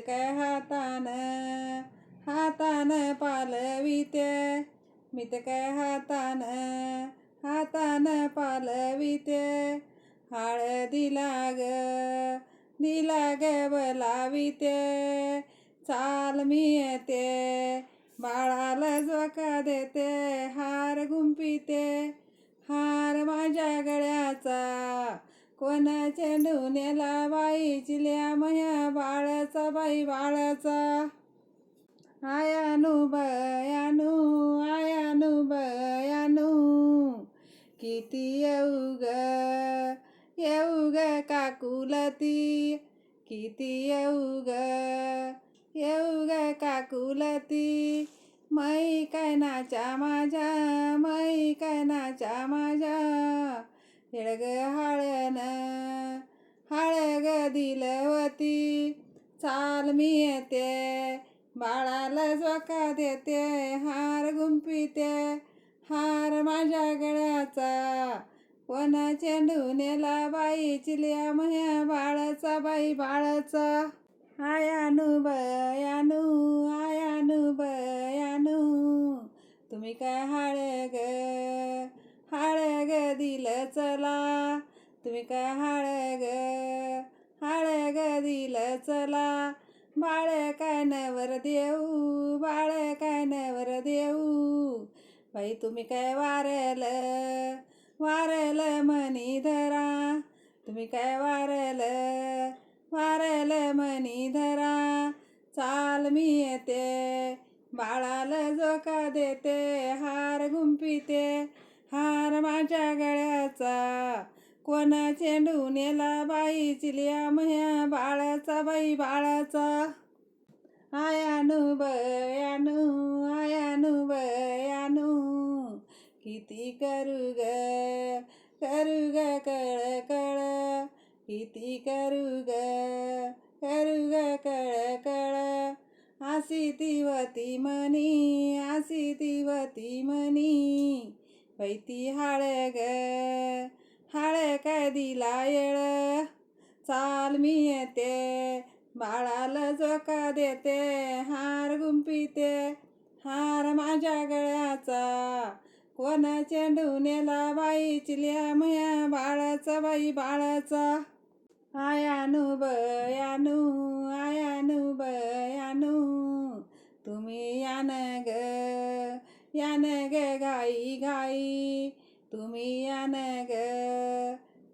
तर हातान हातान पालविते मितक हातान हातान पालविते हळदीला ग दिला ग बोलाविते चाल मी येते बाळाला झोका देते हार गुंपिते हार माझ्या गळ्याचा कोणाच्या चेंडू बाई चिल्या मया बाळाचा बाई बाळाचा? आयानु बयानु आयानु बयानु किती येऊ ग येऊ ग काकुलती? किती येऊ ग येऊ ग काकुलती? मै कैनाच्या माझ्या मै कैनाच्या माझ्या. हेळग हाळन हाळग दिलवती चाल मी येते बाळाला झोका देते हार गुंपिते हार माझ्या गळ्याचा कोणा चेंडू बाई चिल्या मह्या बाळाचा बाई बाळाचा आयानु बयानु आयानु बयानु तुम्ही काय हाळे दिलं चला तुम्ही काय हाळे ग हाळे ग दिलं चला बाळ काय नवर देऊ बाळ काय नवर देऊ. बाई तुम्ही काय वारल? वारल मनी धरा. तुम्ही काय वारल? वारल मनी धरा. चाल मी येते बाळाला झोका देते हार गुंपिते हार माझ्या गळ्याचा. कोणा चेंडू नेला बाई चिलिया मह्या बाळाचा बाई बाळाचा. आयानु बयानु आयानु बयानु. किती करू ग करू ग कळ कळ. किती करू ग करू ग कळ कळ. आसी तिवती मनी आसी तिवती मनी. बैती हाळ ग हाळ काय दिला येळ. चाल मी येते बाळाला झोका देते हार गुंपिते हार माझ्या गळ्याचा. कोणा चेंडू नेला बाई चिल्या मया बाळाचा बाई बाळाचा. आयानु बयानु आयानु बयानु तुम्ही यान ग यान तुम्ही यान ग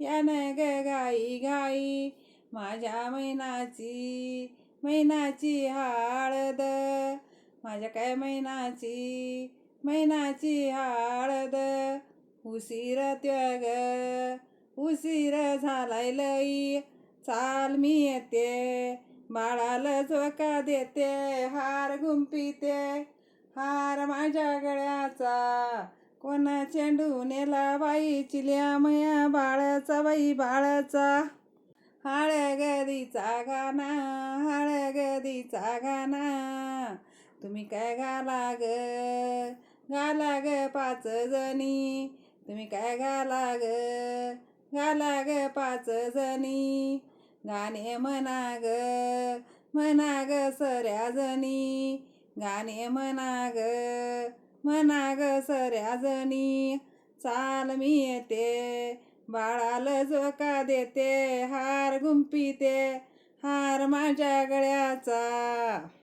यान ग गाई गाई माझ्या मैनाची मैनाची हळद माझ्या काय मैनाची मैनाची हळद उशीर त्याग उशीर झालाय लई. चाल मी येते बाळाला झोका देते हार गुंपिते हार माझ्या गळ्याचा. कोणा चेंडू नेला बाई चिल्या मया बाळाचा बाई बाळाचा. गाना हाळ हळगदीचा गाना तुम्ही काय गाला ग? गाला ग पाच जणी. तुम्ही काय गाला ग? गाला ग पाच जणी. गाणे म्हणा ग म्हणा ग सऱ्या जणी. गाणे म्हणा ग म्हणा ग सऱ्या जणी चाल मी येते. बाळाला झोका देते हार गुंपीते हार माझ्या गळ्याचा.